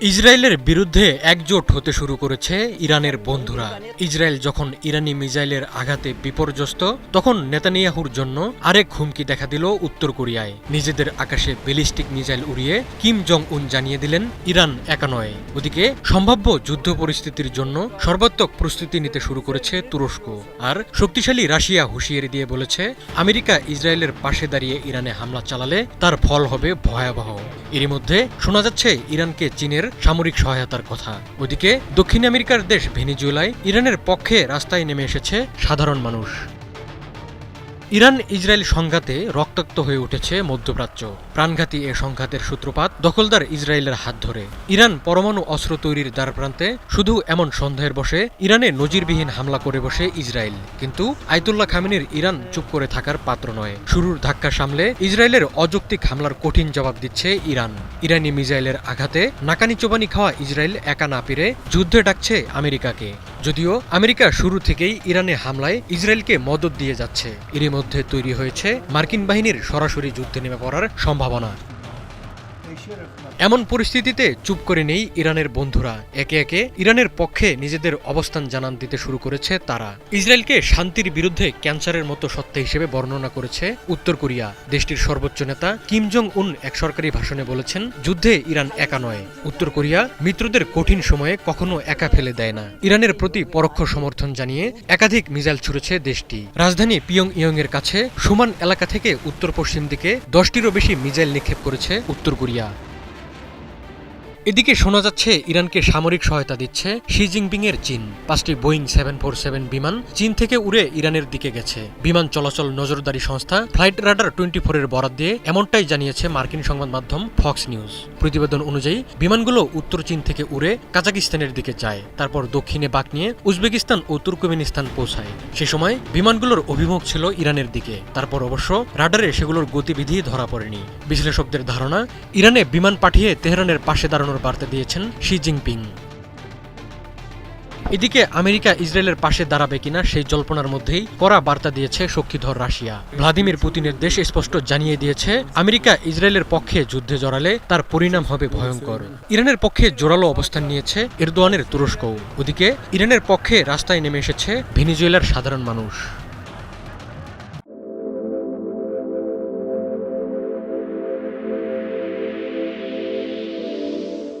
ইসরায়েলের বিরুদ্ধে একজোট হতে শুরু করেছে ইরানের বন্ধুরা। ইসরায়েল যখন ইরানি মিসাইলের আঘাতে বিপর্যস্ত, তখন নেতানিয়াহুর জন্য আরেক হুমকি দেখা দিল উত্তর কোরিয়ায়। নিজেদের আকাশে ব্যালিস্টিক মিসাইল উড়িয়ে কিম জং উন জানিয়ে দিলেন ইরান একা নয়। ওদিকে সম্ভাব্য যুদ্ধ পরিস্থিতির জন্য সর্বাত্মক প্রস্তুতি নিতে শুরু করেছে তুরস্ক। আর শক্তিশালী রাশিয়া হুঁশিয়ারি দিয়ে বলেছে, আমেরিকা ইসরায়েলের পাশে দাঁড়িয়ে ইরানে হামলা চালালে তার ফল হবে ভয়াবহ। এরই মধ্যে শোনা যাচ্ছে, ইরানকে চীনের সামরিক সহায়তার কথা। ওদিকে দক্ষিণ আমেরিকার দেশ ভেনিজুয়েলায় ইরানের পক্ষে রাস্তায় নেমে এসেছে সাধারণ মানুষ। ইরান ইসরায়েল সংঘাতে রক্তাক্ত হয়ে উঠেছে মধ্যপ্রাচ্য। প্রাণঘাতী এ সংঘাতের সূত্রপাত দখলদার ইসরায়েলের হাত ধরে। ইরান পরমাণু অস্ত্র তৈরির দ্বারপ্রান্তে শুধু এমন সন্দেহের বসে ইরানে নজিরবিহীন হামলা করে বসে ইসরায়েল। কিন্তু আয়তুল্লাহ খামিনের ইরান চুপ করে থাকার পাত্র নয়। শুরুর ধাক্কা সামলে ইসরায়েলের অযৌক্তিক হামলার কঠিন জবাব দিচ্ছে ইরান। ইরানি মিসাইলের আঘাতে নাকানি চোবানি খাওয়া ইসরায়েল একা না পেরে যুদ্ধে ডাকছে আমেরিকাকে। যদিও আমেরিকা শুরু থেকেই ইরানে হামলায় ইসরায়েলকে মদত দিয়ে যাচ্ছে। এরই মধ্যে তৈরি হয়েছে মার্কিন বাহিনীর সরাসরি যুদ্ধে নেমে পড়ার সম্ভাবনা। এমন পরিস্থিতিতে চুপ করে নেই ইরানের বন্ধুরা। একে একে ইরানের পক্ষে নিজেদের অবস্থান জানান দিতে শুরু করেছে তারা। ইসরায়েলকে শান্তির বিরুদ্ধে ক্যান্সারের মতো সত্তা হিসেবে বর্ণনা করেছে উত্তর কোরিয়া। দেশটির সর্বোচ্চ নেতা কিম জং উন এক সরকারি ভাষণে বলেছেন, যুদ্ধে ইরান একা নয়। উত্তর কোরিয়া মিত্রদের কঠিন সময়ে কখনো একা ফেলে দেয় না। ইরানের প্রতি পরোক্ষ সমর্থন জানিয়ে একাধিক মিজাইল ছুড়েছে দেশটি। রাজধানী পিয়ং ইয়ং এর কাছে সুমান এলাকা থেকে উত্তর পশ্চিম দিকে দশটিরও বেশি মিজাইল নিক্ষেপ করেছে উত্তর কোরিয়া। yeah. এদিকে শোনা যাচ্ছে, ইরানকে সামরিক সহায়তা দিচ্ছে শি জিনপিং এর চীন। পাঁচটি বোয়িং সেভেন ফোর সেভেন বিমান চীন থেকে উড়ে ইরানের দিকে গেছে। বিমান চলাচল নজরদারি সংস্থা ফ্লাইট রাডার টোয়েন্টি ফোর এর বরাদ দিয়ে এমনটাই জানিয়েছে মার্কিন সংবাদ মাধ্যম ফক্স নিউজ। প্রতিবেদন অনুযায়ী, বিমানগুলো উত্তর চীন থেকে উড়ে কাজাকিস্তানের দিকে যায়। তারপর দক্ষিণে বাঁক নিয়ে উজবেকিস্তান ও তুর্কমেনিস্তান পৌঁছায়। সে সময় বিমানগুলোর অভিমুখ ছিল ইরানের দিকে। তারপর অবশ্য রাডারে সেগুলোর গতিবিধি ধরা পড়েনি। বিশ্লেষকদের ধারণা, ইরানে বিমান পাঠিয়ে তেহরানের পাশে দাঁড়ানোর বার্তা দিয়েছেন শি জিনপিং। এদিকে আমেরিকা ইসরায়েলের পাশে দাঁড়াবে কিনা সেই জল্পনার মধ্যেই কড়া বার্তা দিয়েছে শক্তিধর রাশিয়া। ভ্লাদিমির পুতিনের দেশ স্পষ্ট জানিয়ে দিয়েছে, আমেরিকা ইসরায়েলের পক্ষে যুদ্ধে জড়ালে তার পরিণাম হবে ভয়ঙ্কর। ইরানের পক্ষে জোরালো অবস্থান নিয়েছে এরদোয়ানের তুরস্কও। ওদিকে, ইরানের পক্ষে রাস্তায় নেমে এসেছে ভেনিজুয়েলার সাধারণ মানুষ।